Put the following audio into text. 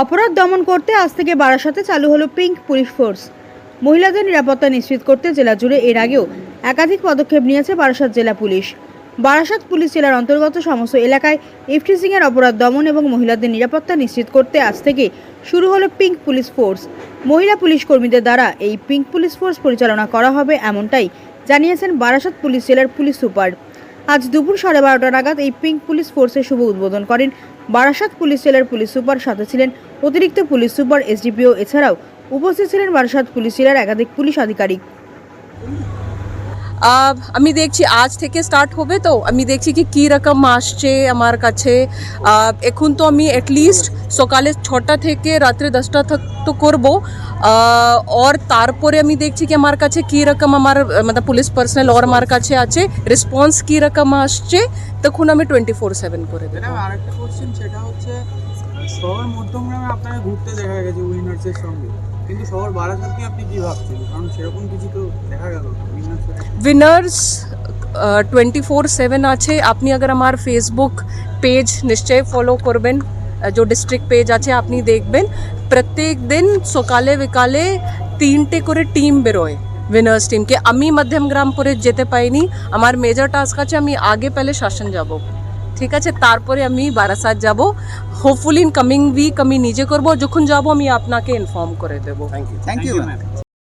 অপরাধ দমন করতে আজ থেকে বারাসাতে চালু হলো পিঙ্ক পুলিশ ফোর্স। মহিলাদের নিরাপত্তা নিশ্চিত করতে জেলা জুড়ে এর আগেও একাধিক পদক্ষেপ নিয়েছে বারাসাত জেলা পুলিশ। বারাসাত পুলিশ জেলার অন্তর্গত সমস্ত এলাকায় ইফটিজিংয়ের অপরাধ দমন এবং মহিলাদের নিরাপত্তা নিশ্চিত করতে আজ থেকে শুরু হলো পিঙ্ক পুলিশ ফোর্স। মহিলা পুলিশ কর্মীদের দ্বারা এই পিঙ্ক পুলিশ ফোর্স পরিচালনা করা হবে এমনটাই জানিয়েছেন বারাসাত পুলিশ জেলার পুলিশ সুপার। আজ দুপুর সাড়ে বারোটা নাগাদ এই পিঙ্ক পুলিশ ফোর্সের শুভ উদ্বোধন করেন বারাসাত পুলিশ জেলার পুলিশ সুপার, সাথে ছিলেন অতিরিক্ত পুলিশ সুপার, এসডিপিও, এছাড়াও উপস্থিত ছিলেন বারাসাত পুলিশ জেলার একাধিক পুলিশ আধিকারিক। আমি দেখছি আজ থেকে স্টার্ট হবে তো আমি দেখছি কি কী রকম আসছে আমার কাছে। এখন তো আমি অ্যাটলিস্ট সকালে ছটা থেকে রাত্রে দশটা তো করব। আহ, ওর তারপরে আমি দেখছি কি আমার কাছে কী রকম আমার মানে পুলিশ পার্সোনাল ওর আমার কাছে আছে রেসপন্স কী রকম আসছে তখন আমি টোয়েন্টি ফোর সেভেন করে দেবো। আরেকটা কোশ্চেন সেটা হচ্ছে ঘুরতে দেখা গেছে উইনার্সের সঙ্গে। কিন্তু শহর বারাসাত নিয়ে আপনি কি ভাবছেন? কারণ সেরকম কিছু তো দেখা গেল। উইনার্স টোয়েন্টি ফোর সেভেন আছে। আপনি আগার আমার ফেসবুক পেজ নিশ্চয়ই ফলো করবেন। যে ডিস্ট্রিক্ট পেজ আছে, আপনি দেখবেন। প্রত্যেক দিন সকালে বিকালে তিনটে করে টিম বেরোয় উইনার্স টিমকে আমি মধ্যমগ্রামপুরে যেতে পাইনি। আমার মেজর টাস্ক আছে, আমি আগে পেলে শাসন যাব। ঠিক আছে? তারপরে আমি বারাসাত যাব। হোপফুলি ইন কামিং উইক আমি নিজে করব যখন যাব আমি আপনাকে ইনফর্ম করে দেবো থ্যাংক ইউ ম্যাম